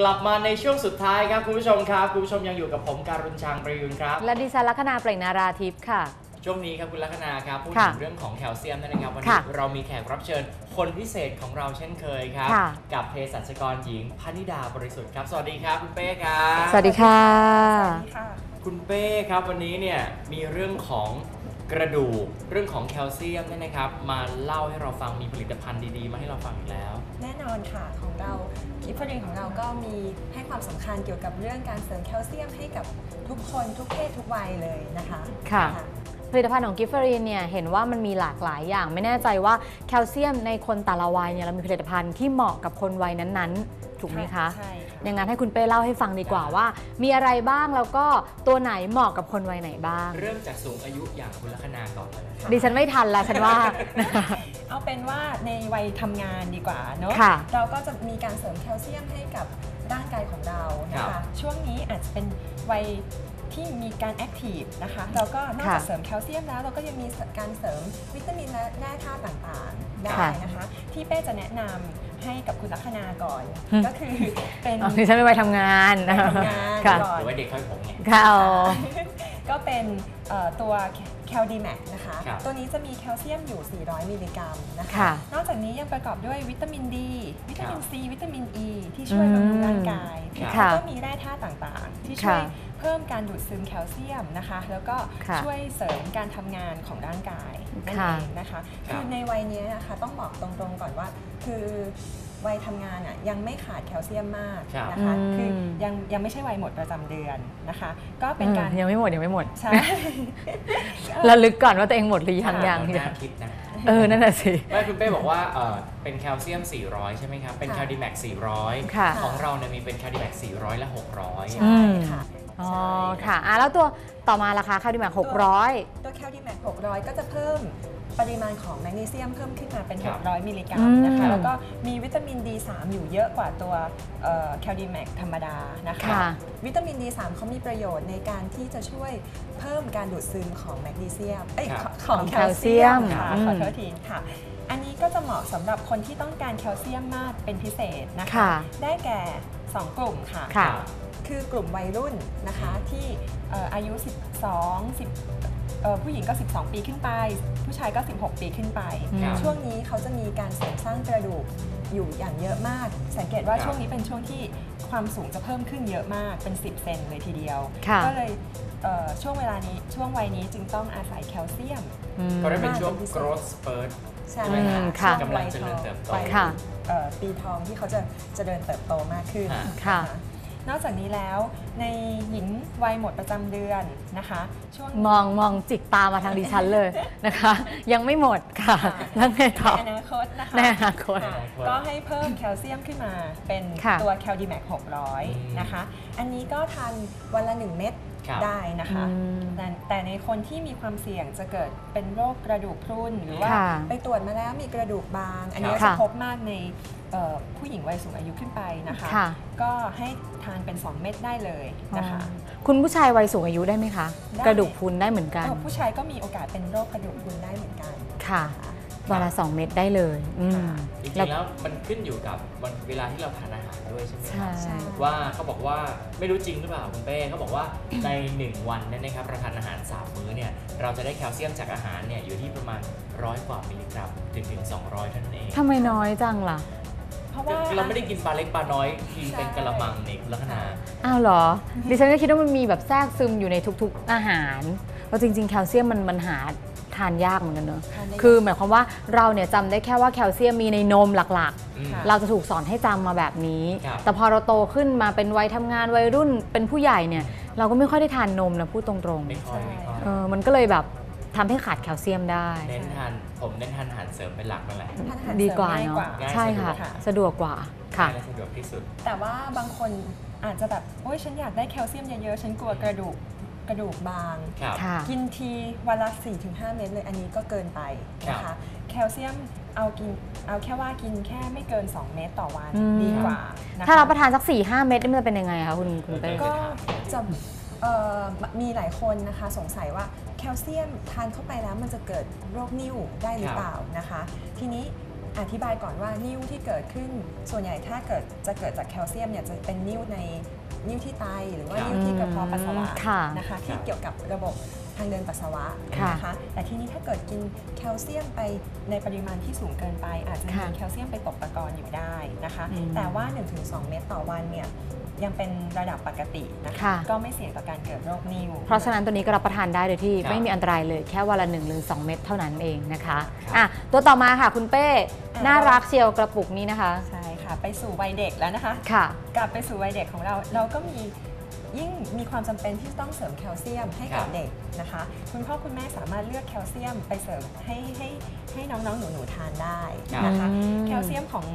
กลับมาในช่วงสุดท้ายครับคุณผู้ชมครับคุณผู้ชมยังอยู่กับผมการุณชางประยุนครับ และดิฉันลัคนาเปล่งนาราทิพย์ค่ะ ช่วงนี้ครับคุณลัคนาครับพูดค่ะถึงเรื่องของแคลเซียมนั่นนะครับวันค่ะนี้เรามีแขกรับเชิญคนพิเศษของเราเช่นเคยครับ ค่ะ กับเภสัชกรหญิงพนิดาบริสุทธิ์ครับ สวัสดีครับคุณเป้ครับ สวัสดีค่ะสวัสดีค่ะ คุณเป้ครับวันนี้เนี่ยมีเรื่องของ กระดูกเรื่องของแคลเซียมเนี่ยนะครับ มาเล่าให้เราฟังมีผลิตภัณฑ์ดีๆ มาให้เราฟังอีกแล้ว แน่นอนค่ะของเราคิปฟรินของเราก็มีให้ความสำคัญเกี่ยวกับเรื่องการเสริมแคลเซียมให้กับทุกคนทุกเพศทุกวัยเลยนะคะค่ะ ผลิตภัณฑ์ของกิฟเฟอรีนเนี่ยเห็นว่ามันมีหลากหลายอย่าง ไม่แน่ใจว่าแคลเซียมในคนแต่ละวัยเนี่ยเรามีผลิตภัณฑ์ที่เหมาะกับคนวัยนั้นๆ ถูกไหมคะ ใช่ ค่ะอย่างนั้นให้คุณเป้เล่าให้ฟังดีกว่าว่า มีอะไรบ้างแล้วก็ตัวไหนเหมาะกับคนวัยไหนบ้าง เริ่มจากสูงอายุอย่างคุณลัคนาก่อนเลยครับดิฉันไม่ทันละฉันว่า เอาเป็นว่าในวัยทำงานดีกว่าเนอะค่ะ เราก็จะมีการเสริมแคลเซียมให้กับร่างกายของเรานะครัคะบ ช่วงนี้อาจจะเป็นวัย ที่มีการแอคทีฟนะคะเราก็นอกจากค่ะเสริมแคลเซียมแล้ว เราก็ยังมีการเสริมวิตามินและแร่ธาตุต่างๆได้ค่ะนะคะ ที่เป้จะแนะนำให้กับคุณลัคนาก่อน อืม ก็คือเป็นอ๋อดิฉันไม่ไปทำงานไปทำงานค่ะก่อหน รือว่าเด็กค่อยผมไง ค่ะเอา ก็เป็นเอ่อตัว แคลดีแมกนะคะ ครับตัวนี้จะมีแคลเซียมอยู่ 400 มิลลิกรัมนะคะ ค่ะนอกจากนี้ยังประกอบด้วยวิตามินดี วิตามิครันบซี วิตามินอ e, ีที่ช่วยบำรุงร่างกายครับแล้วก็มีแร่ธาตุต่างๆ ที่ช่วยค่ะเพิ่มการดูดซึมแคลเซียมนะคะ แล้วก็ค่ะช่วยเสริมการทำงานของร่างกายนั่นค่ะเองนะคะคือในวัยนี้นะคะต้องบอกตรงๆก่อนว่า คือ วัยทำงานอะยังไม่ขาดแคลเซียมมากนะคะอืม คือยังยังไม่ใช่วัยหมดประจำเดือนนะคะ ก็เป็นการ อืมยังไม่หมดยังไม่หมดใช่ ระลึกก่อนว่าตัวเองหมดหรือยังยังเออยัน่างคิดนะเออนั่นน่ะสิ ไม่คุณเป้บอกว่าเออเป็นแคลเซียม 400 ใช่ไหมครับ เป็นค่ะแคลดีแม็ก400 ค่ะ ของเราเนี่ยมีเป็นแคลดีแม็ก400 และ 600 ใช่ค่ะอ๋อ ใช่ค่ะอะ แล้วตัวต่อมาราคาคาร์ดิแมกหกร้อย ตัวแคลดีแมก600 ก็จะเพิ่ม ปริมาณของแมกนีเซียมเพิ่มขึ้นมาเป็น ครับ600 มิลลิกรัมอืมนะคะแล้วก็มีวิตามิน D3 อยู่เยอะกว่าตัวแคลดีแมกธรรมดานะคะ ค่ะ วิตามิน D3 เขามีประโยชน์ในการที่จะช่วยเพิ่มการดูดซึมของแมกนีเซียมเอ้ยครับของของแคลเซียมแคลเซียมค่ะอืม ขอโทษทีค่ะ อันนี้ก็จะเหมาะสำหรับคนที่ต้องการแคลเซียมมากเป็นพิเศษนะคะ ค่ะ ได้แก่ 2 กลุ่มค่ะ ค่ะ คือกลุ่มวัยรุ่นนะคะที่เอ่ออายุ 12 10เอ่อ ผู้หญิงก็ 12 ปีขึ้นไป ผู้ชายก็ 16 ปีขึ้นไป ครับช่วงนี้เขาจะมีการเสริมสร้างกระดูกอยู่อย่างเยอะมาก สังเกตว่าครับ ช่วงนี้เป็นช่วงที่ความสูงจะเพิ่มขึ้นเยอะมากเป็น 10 เซนเลยทีเดียว ค่ะ ก็เลยเอ่อช่วงเวลานี้ช่วงวัยนี้จึงต้องอาศัยแคลเซียม อืม ก็ได้เป็นช่วงมากเป็นพิเศษ growth spurt ใช่ใช่ไหมอืมค่ะค่ะ ช่วงวัยกำลังเจริญเติบโต วัยค่ะ เอ่อปีทองที่เขาจะจะเดินเติบโตมากขึ้นค่ะค่ะ นอกจากนี้แล้วในหญิงวัยหมดประจำเดือนนะคะ ช่วงมองมองจิกตามาทางดิฉันเลยนะคะ ยังไม่หมดค่ะแล้วไงต่อในอนาคตนะคะในอนาคตะก็ให้เพิ่มแคลเซียมขึ้นมาเป็นค่ะตัวแคลดีแมก600 นะคะ อันนี้ก็ทานวันละ 1 เม็ดครับได้นะคะอืมแต่แต่ในคนที่มีความเสี่ยงจะเกิดเป็นโรคกระดูกพรุนหรือว่าค่ะไปตรวจมาแล้วมีกระดูกบาง อันนี้ค่ะจะพบมากในเอ่อ ผู้หญิงวัยสูงอายุขึ้นไปนะคะ ค่ะ ก็ให้ทานเป็น 2 เม็ดได้เลยนะคะอ๋อคุณผู้ชายวัยสูงอายุได้ไหมคะ ได้ กระดูกพรุนได้เหมือนกัน เอ่อผู้ชายก็มีโอกาสเป็นโรคกระดูกพรุนได้เหมือนกัน ค่ะวันละสองเม็ดได้เลย อืมค่ะจริงแล้วๆแล้วมันขึ้นอยู่กับวันเวลาที่เราทานอาหารด้วยใช่ไหมคใช่ รับใช่ว่าเขาบอกว่าไม่รู้จริงหรือเปล่าคุณเป้เขาบอกว่า ใน 1 วันเนี่ยนะครับเราทานอาหาร 3 มื้อเนี่ยเราจะได้แคลเซียมจากอาหารเนี่ยอยู่ที่ประมาณร้อยกว่ามิลลิกรัมถึงถึง 200เท่านั้นเอง ทำไมน้อยจังล่ะเพ ราะว่าคือเราไม่ได้กินปลาเล็กปลาน้อยกินเป็นกะละมังในคุณลักษณะอ้าวเหรอ ดิฉันก็คิดว่ามันมีแบบแทรกซึมอยู่ในทุกๆอาหารเพราะจริง ๆ แคลเซียมมันมันหาทานยากเหมือนกันเนอะทานได้คือหมายความว่าเราเนี่ยจำได้แค่ว่าแคลเซียมมีในนมหลักอืมค่ะๆเราจะถูกสอนให้จำมาแบบนี้ครับแต่พอเราโตขึ้นมาเป็นวัยทำงานวัยรุ่นเป็นผู้ใหญ่เนี่ย เราก็ไม่ค่อยได้ทานนมนะพูดตรงไม่ค่อยไม่ค่อยๆเออมันก็เลยแบบ ทำให้ขาดแคลเซียมได้ เน้นทานผมเน้นทานอาหารเสริมเป็นหลักนั่นแหละ ทานอาหารดีกว่าเสริมเนาะง่ายกว่า ใช่ค่ะง่ายสะดวกกว่าค่ะง่ายและสะดวกที่สุด แต่ว่าบางคนอาจจะแบบโอ้ยฉันอยากได้แคลเซียมเยอะๆ ฉันกลัวกระดูกกระดูกบาง ครับ ค่ะ กินทีวันละ 4-5 เม็ดเลยอันนี้ก็เกินไปนะครัคะบ แคลเซียมเอากินเอาแค่ว่ากินแค่ไม่เกิน 2 เม็ดต่อวันอืม ดีกว่านะคะถ้าเราประทานสัก4ี่ห้าเม็ดนี่มันจะเป็นยังไงคะคุณคุณเป้ ก็จะเอ่อมีหลายคนนะคะสงสัยว่า แคลเซียมทานเข้าไปแล้วมันจะเกิดโรคนิ่วได้หรือเปล่านะคะ ทีนี้อธิบายก่อนว่านิ่วที่เกิดขึ้น ส่วนใหญ่ถ้าเกิดจะเกิดจากแคลเซียมเนี่ยจะเป็นนิ่วในนิ่วที่ไตหรือว่าครับนิ่วที่กระเพาะปัสสาวะค่ะนะคะที่ครับเกี่ยวกับระบบทางเดินปัสสาวะค่ะนะคะแต่ทีนี้ถ้าเกิดกินแคลเซียมไปในปริมาณที่สูงเกินไป อาจจะมีค่ะแคลเซียมไปตกตะกอนอยู่ได้นะคะ อืมแต่ว่า 1-2 เม็ดต่อวันเนี่ยยังเป็นระดับปกตินะคะ ค่ะ ก็ไม่เสี่ยงต่อการเกิดโรคนิ่ว เพราะฉะนั้นตัวนี้ก็รับประทานได้โดยที่ครับ ไม่มีอันตรายเลยแค่วันละ1หรือ2เม็ดเท่านั้นเองนะคะครับอะตัวต่อมาค่ะคุณเป้ อะ น่ารักเชียวกระปุกนี้นะคะ ใช่ค่ะ ไปสู่วัยเด็กแล้วนะคะ ค่ะ กลับไปสู่วัยเด็กของเรา เราก็มี ยิ่งมีความจำเป็นที่ต้องเสริมแคลเซียมให้กับครับเด็กนะคะ คุณพ่อคุณแม่สามารถเลือกแคลเซียมไปเสริมให้ให้ให้น้องๆ หนูๆ ทานได้นะคะอืมแคลเซียมของ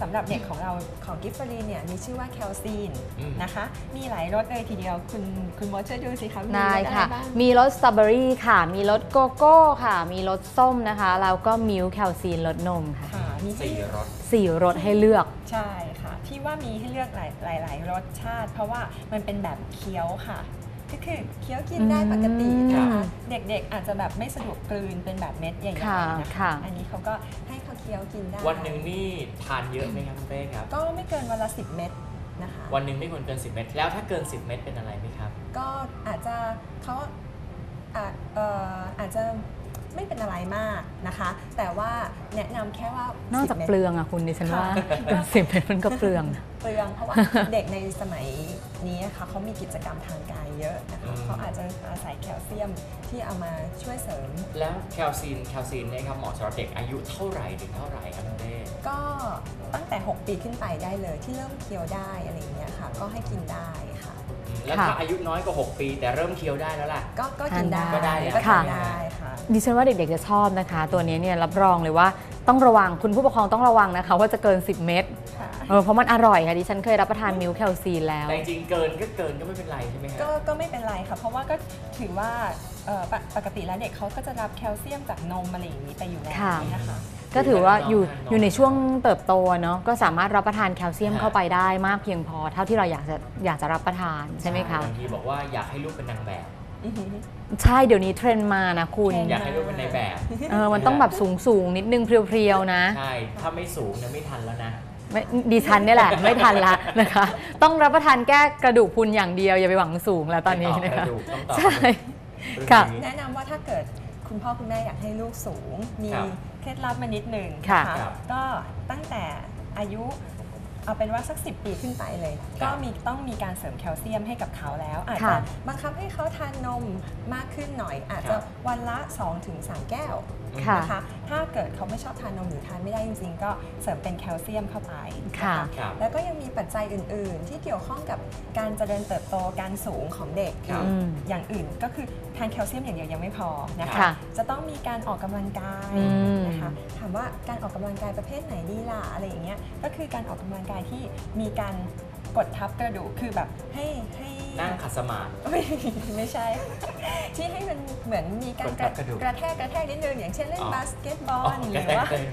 สำหรับเด็กของเราของกิฟเฟอรีนเนี่ยมีชื่อว่าแคลซีนอืมนะคะ มีหลายรสเลยทีเดียว คุณคุณมดช่วยดูสิคะมีได้รสอะไรค่ะบ้างมีรสสตรอเบอรี่ค่ะ มีรสโกโก้ค่ะ มีรสส้มนะคะ แล้วก็มิลค์แคลซีนรสนมค่ะค่ะมีให้สี่รสสี่รสให้เลือก ใช่ ค่ะที่ว่ามีให้เลือกหลายหลายหลายรสชาติ เพราะว่ามันเป็นแบบเคี้ยวค่ะ ก็คือเคี้ยวกินได้ปกตินะอืคะมเด็กๆอาจจะแบบไม่สะดวกกลืนเป็นแบบเม็ดใหญ่ค่ะๆนะคะค่ะอันนี้เขาก็ให้เขาเคี้ยวกินได้ วันหนึ่งนี่ทานเยอะไหมครับคุณเป้ครับ ก็ไม่เกินวันละ10เม็ดนะคะวันหนึ่งไม่ควรเกิน 10 เม็ดแล้วถ้าเกิน 10 เม็ดเป็นอะไรไหมครับ ก็อาจจะเขาอาจเอ่ออาจจะ ไม่เป็นอะไรมากนะคะ แต่ว่าแนะนำแค่ว่านอกจาก10ม็ดเปลืองอะคุณดิฉันว่าค่ะเป็นสิบเม็ดมันก็เปลือง เปลืองเพราะว่าเด็กในสมัยนี้นะคะเขามีกิจกรรมทางกายเยอะนะอืคะมเขาอาจจะอาศัยแคลเซียมที่เอามาช่วยเสริม แล้วแคลซีนแคลซีนเนี่ยครับเหมาะสำหรับเด็กอายุเท่าไหร่ถึงเท่าไหร่ครับคุณเป้ก็ตั้งแต่ 6 ปีขึ้นไปได้เลยที่เริ่มเคี้ยวได้อะไรอย่างเงี้ยค่ะ ก็ให้กินได้ค่ะอืม แล้วค่ะถ้าอายุน้อยกว่า 6 ปี แต่เริ่มเคี้ยวได้แล้วล่ะ ก็ก็กินได้ก็ได้แล้วก็ค่ะทานได้ค่ะดิฉันว่าเด็กๆจะชอบนะคะ ตัวนี้เนี่ยรับรองเลยว่าต้องระวังคุณผู้ปกครองต้องระวังนะคะ ว่าจะเกิน 10 เม็ดค่ะเออเพราะมันอร่อยค่ะดิฉันเคยรับประทานมิลค์แคลซีนแล้วแต่จริงๆเกินก็เกินก็ไม่เป็นไรใช่ไหมฮะก็ก็ไม่เป็นไรค่ะ เพราะว่าก็ถือว่าเอ่อปกปกติแล้วเด็กเขาก็จะรับแคลเซียมจากนมอะไรอย่างนี้ไปอยู่แล้วค่ะนะคะ ก็ถือว่าอยู่น้องๆอยู่ในช่วงเติบโตเนาะก็สามารถรับประทานแคลเซียมฮะเข้าไปได้มากเพียงพอ เท่าที่เราอยากจะอยากจะรับประทานใช่ไหมคะบางทีบอกว่าอยากให้ลูกเป็นนางแบบอือหือใช่เดี๋ยวนี้เทรนด์มานะคุณเทรนด์อยากให้ลูกเป็นนายแบบเออมันต้องแบบสูงสูงๆนิดนึงเพรียวๆนะ ใช่ ถ้าไม่สูงเนี่ยไม่ทันแล้วนะไม่ดิฉันเนี่ยแหละ ไม่ทันละนะคะ ต้องรับประทานแก้กระดูกพรุนอย่างเดียวอย่าไปหวังสูงแล้วตอนนี้ไม่นะต่อกคะระดูกต้องต่อใช่เรื่องค่ะนี้แนะนำว่าถ้าเกิดคุณพ่อคุณแม่อยากให้ลูกสูงมีครับ เคล็ดลับมานิดหนึ่งค่ะนครับ ก็ตั้งแต่อายุเอาเป็นว่าสัก 10 ปีขึ้นไปเลย ก็มีต้องมีการเสริมแคลเซียมให้กับเขาแล้ว อาจจะค่ะบังคับให้เขาทานนมมากขึ้นหน่อย อาจครัจะบวันละ 2-3 แก้วค่ะ นะคะถ้าเกิดเขาไม่ชอบทานนมหรือทานไม่ได้จริง ๆ ก็เสริมเป็นแคลเซียมเข้าไปนค่ะครับแล้วก็ยังมีปัจจัยอื่น ๆ ที่เกี่ยวข้องกับการเจริญเติบโตการสูงของเด็กครับอืมอย่างอื่นก็คือทานแคลเซียมอย่างเดียวยังไม่พอนะคะค่ะจะต้องมีการออกกำลังกายอืมนะคะถามว่าการออกกำลังกายประเภทไหนดีล่ะอะไรอย่างเงี้ยก็คือการออกกำลังกายที่มีการกดทับกระดูกคือแบบให้ให้ นั่งขัดสมาธิ ไม่ไม่ใช่ ที่ให้มันเหมือนมีการกดทับกระดูกกระแทกกระแทกนิดนึงอย่างเช่นเล่นอ๋อบาสเกตบออ๋อลหกรืระอแทกว่าเลย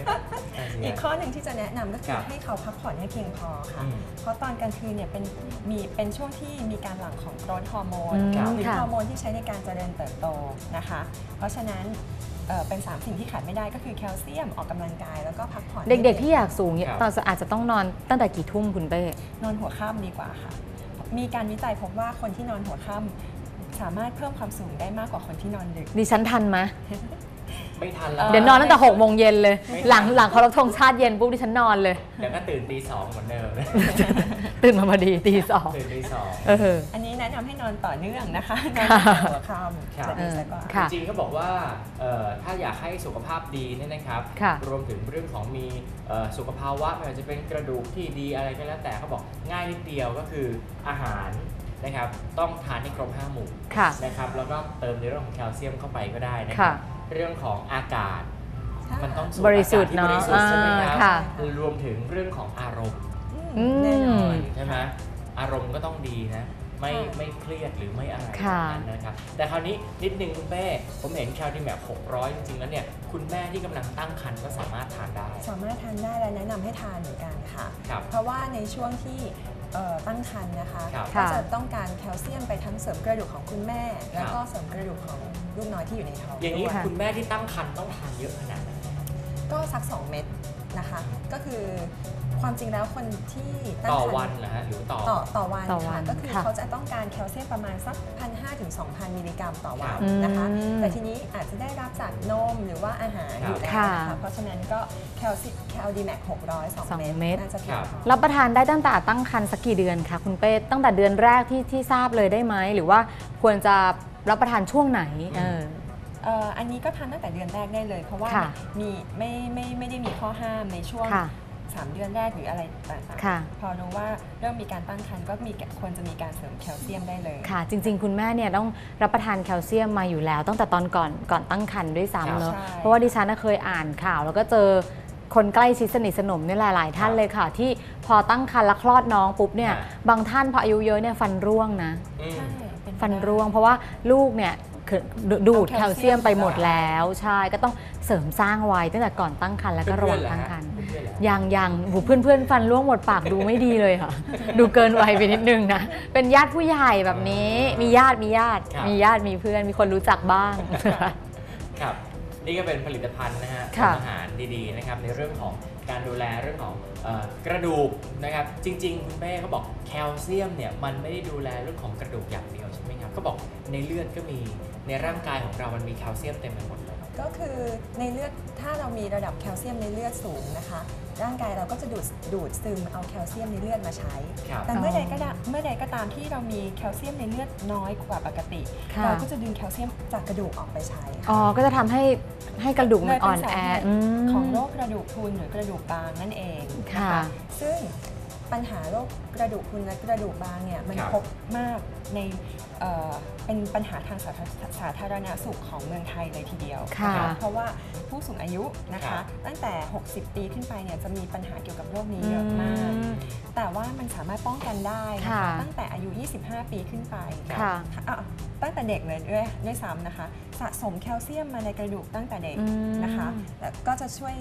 นั่นสิอีกฮะข้อหนึ่งที่จะแนะนำก็คืคอรับให้เขาพักผ่อนให้เพียงพอค่ะ อืมเพราะตอนกลางคืนเนี่ยเป็นมีเป็นช่วงที่มีการหลั่งของโกรทฮอร์โมนอืมหรือค่ะ ฮอร์โมนที่ใช้ในการเจริญเติบโตนะคะ เพราะฉะนั้นเอ่อเป็น3สิ่งที่ขาดไม่ได้ก็คือแคลเซียมออกกำลังกายแล้วก็พักผ่อนเด็กๆ ที่อยากสูงเนี่ยครับ ตอนอาจจะต้องนอนตั้งแต่กี่ทุ่มคุณเป้ นอนหัวค่ำดีกว่าค่ะ มีการวิจัยพบว่าคนที่นอนหัวค่ำสามารถเพิ่มความสูงได้มากกว่าคนที่นอนดึก ดิฉันทันไหม ไม่ทันแล้วเอ่อเดี๋ยวนอนตั้งแต่หกโมงเย็นเลยไม่หลังหลังเคารพธงชาติเย็นปุ๊บดิฉันนอนเลย เดี๋ยวก็ตื่นตีสองเหมือนเดิมตื่นมาพอดีตีสองตื่นตีสองเอออันนี้แนะนำให้นอนต่อเนื่องนะคะนอนค่ะตั้งแต่หัวค่ครับำจะดีสักกว่าค่ะจริงๆเขาบอกว่าเอ่อถ้าอยากให้สุขภาพดีเนี่ยนะครับค่ะรวมถึงเรื่องของมีเอ่อสุขภาวะไม่ว่าจะเป็นกระดูกที่ดีอะไรก็แล้วแต่เขาบอกง่ายนิดเดียวก็คืออาหารนะครับต้องทานให้ครบห้าหมู่ค่ะนะครับแล้วก็เติมในเรื่องของแคลเซียมเข้าไปก็ได้นะคค่ะรับ เรื่องของอากาศใช่มันต้องสูดบริสุทธิ์อากาศที่บริสุทธิ์เนอะใช่ไหมครัอ่าค่ะ รวมถึงเรื่องของอารมณ์อืมแน่นอน ใช่ไหมอารมณ์ก็ต้องดีนะ ไม่ค่ะ ไม่เครียดหรือไม่อะไรค่ะแบบนั้นนะครับ แต่คราวนี้นิดนึงคุณเป้ผมเห็นแคลดีแมป600 จริงๆแล้วเนี่ยคุณแม่ที่กำลังตั้งครรภ์ก็สามารถทานได้สามารถทานได้และแนะนำให้ทานเหมือนกันค่ะ ครับ เพราะว่าในช่วงที่ เอ่อตั้งครรภ์นะคะครับ ก็ค่ะจะต้องการแคลเซียมไปทั้งเสริมกระดูกของคุณแม่ แล้วก็เสริมกระดูกของลูกน้อยที่อยู่ในท้องอย่างนี้ด้วยคุณแม่ที่ตั้งครรภ์ต้องทานเยอะขนาดไหน ก็สัก 2 เม็ดนะคะ ก็คือความจริงแล้วคนที่ตั้งต่อครรภ์ วันเหรอฮะ หรือต่อ ต่อต่อวันต่อวัค่ะนก็คือค่ะเขาจะต้องการแคลเซียมประมาณสัก1,500ถึง2,000มิลลิกรัมต่อวันอืมนะคะแต่ทีนี้อาจจะได้รับจากนมหรือว่าอาหารอยู่แล้วค่ะนะคะเพราะฉะนั้นก็แคลซิแคลดีแมกสอง600 2เม็ดเม็ด น่าจะเพียงพอ รับประทานได้ตั้งแต่ตั้งครรภ์สักกี่เดือนคะคุณเป้ตั้งแต่เดือนแรกที่ที่ทราบเลยได้ไหมหรือว่าควรจะรับประทานช่วงไหนเออ เอ่ออันนี้ก็ทานตั้งแต่เดือนแรกได้เลย เพราะว่าค่ะมีไม่ไม่ไม่ได้มีข้อห้ามในช่วงค่ะ 3 เดือนแรกหรืออะไรต่างค่ะ ๆ พอรู้ว่าเริ่มมีการตั้งครรภ์ก็มีควรจะมีการเสริมแคลเซียมได้เลย ค่ะ จริง ๆ คุณแม่เนี่ยต้องรับประทานแคลเซียมมาอยู่แล้ว ตั้งแต่ตอนก่อนก่อนตั้งครรภ์ด้วยครับ ซ้ำเนอะใช่ เพราะว่าดิฉันน่ะเคยอ่านข่าว แล้วก็เจอคนใกล้ชิดสนิทสนมเนี่ยหลาย ๆ ท่านเลยค่ะ ที่พอตั้งครรภ์แล้วคลอดน้องปุ๊บเนี่ยค่ะบางท่านพออายุเยอะเนี่ยฟันร่วงนะ อืม ใช่เป็นไปฟันได้ร่วง เพราะว่าลูกเนี่ยคือ ดูดูดเอาแคแคลลเซีเซียยมมไปหมดแล้วใช่ก็ต้องเสริมสร้างไว้ตั้งแต่ก่อนตั้งครรภ์แล้วก็ระหว่างตั้งครรภ์เพื่อนๆเหรอยังยังหูเพื่อนเพื่อนๆฟันร่วงหมดปากดูไม่ดีเลยค่ะ ดูเกินวัยไปนิดนึงนะ เป็นญาติผู้ใหญ่แบบนี้ มีญาติมีญาติครับมีญาติมีเพื่อนมีคนรู้จักบ้าง ครับนี่ก็เป็นผลิตภัณฑ์นะฮะค่ะอาหารดีๆนะครับในเรื่องของการดูแลเรื่องของเอ่อกระดูกนะครับ จริง ๆ คุณแม่เขาบอกแคลเซียมเนี่ยมันไม่ได้ดูแลเรื่องของกระดูกอย่างเดียวใช่ไหมครับเขาบอก ในเลือดก็มีในร่างกายของเรามันมีแคลเซียมเต็มไปหมดเลย ก็คือในเลือดถ้าเรามีระดับแคลเซียมในเลือดสูงนะคะ ร่างกายเราก็จะดูดดูดซึมเอาแคลเซียมในเลือดมาใช้ ครับ แต่เมื่อใดก็ได้เมื่อใดก็ตามที่เรามีแคลเซียมในเลือดน้อยกว่าปกติ ค่ะ เราก็จะดึงแคลเซียมจากกระดูกออกไปใช้อ๋อ ก็จะทำให้ให้กระดูกมันอ่อนแอเลยเป็นสาเหตุอืมของโรคกระดูกพรุนหรือกระดูกบางนั่นเองนค่ะ ซึ่ง ปัญหาโรคกระดูกพรุนและกระดูกบางเนี่ยมันครับพบมากในเอ่อเป็นปัญหาทางสาธารสาธารณสุขของเมืองไทยเลยทีเดียวค่ะ นเพราะว่าผู้สูงอายุนะครัคะ บ ตั้งแต่ 60 ปีขึ้นไปเนี่ยจะมีปัญหาเกี่ยวกับโรคนี้เยอะมาก อืม แต่ว่ามันสามารถป้องกันได้นะค่ะคะตั้งแต่อายุ 25 ปีขึ้นไปค่ะอะตั้งแต่เด็กเลยด้วยด้วยซ้ำนะคะ สะสมแคลเซียมมาในกระดูกตั้งแต่เด็กอืมนะคะแล้วก็จะช่วย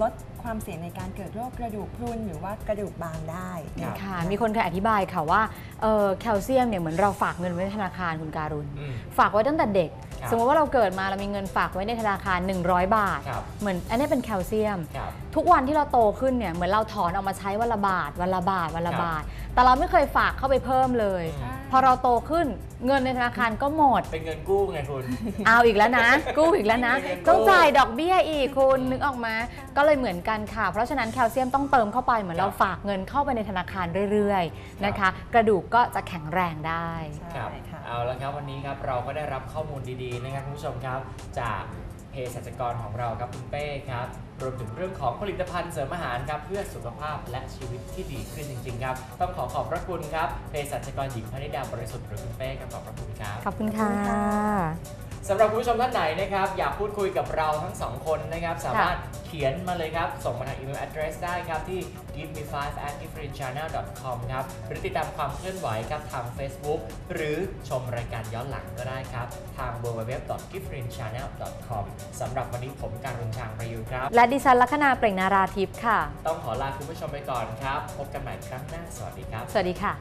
ลดความเสี่ยงในการเกิดโรคกระดูกพรุนหรือว่ากระดูกบางได้ครับค่ะ มีคนเคยอธิบายค่ะว่าเอ่อแคลเซียมเนี่ยเหมือนเราฝากเงินไว้ในธนาคารคุณการุณอืมฝากไว้ตั้งแต่เด็กครับสมมติว่าเราเกิดมาเรามีเงินฝากไว้ในธนาคาร 100 บาทครับเหมือนอันนี้เป็นแคลเซียมครับทุกวันที่เราโตขึ้นเนี่ยเหมือนเราถอนออกมาใช้วันละบาทวันละบาทวันละครับบาท แต่เราไม่เคยฝากเข้าไปเพิ่มเลยอืม พอเราโตขึ้นเงินในธนาคารก็หมด เป็นเงินกู้ไงคุณ เอาอีกแล้วนะ กู้อีกแล้วนะเป็นเงินกู้ต้องจ่ายดอกเบี้ยอีกคุณนึกออกมาก็เลยเหมือนกันค่ะ เพราะฉะนั้นแคลเซียมต้องเติมเข้าไปเหมือนเราฝากเงินเข้าไปในธนาคารเรื่อยๆนะคะ กระดูกก็จะแข็งแรงได้ใช่ครับค่ะเอาละครับวันนี้ครับเราก็ได้รับข้อมูลดีๆนะครับคุณผู้ชมครับจาก เภสัชกรของเราครับคุณเป้ครับรวมถึงเรื่องของผลิตภัณฑ์เสริมอาหารครับเพื่อสุขภาพและชีวิตที่ดีขึ้นจริงๆครับ ต้องขอขอบพระคุณครับเภสัชกรหญิงพนิดาบริสุทธิ์หรือคุณเป้ครับขอบพระคุณครับ ขอบคุณค่ะ สำหรับคุณผู้ชมท่านไหนนะครับ อยากพูดคุยกับเราทั้งสองคนนะครับ สามารถเขียนมาเลยครับ ส่งมาทางอีเมล address ได้ครับ ที่ give me 5 at differentchannel com ครับหรือติดตามความเคลื่อนไหวครับทาง Facebook หรือชมรายการย้อนหลังก็ได้ครับ ทาง www differentchannel com สำหรับวันนี้ผมการุณชางประยุทธ์ครับ และดิฉันลัคนาเปล่งนาราทิพย์ค่ะ ต้องขอลาคุณผู้ชมไปก่อนครับ พบกันใหม่ครั้งหน้าสวัสดีครับ สวัสดีค่ะ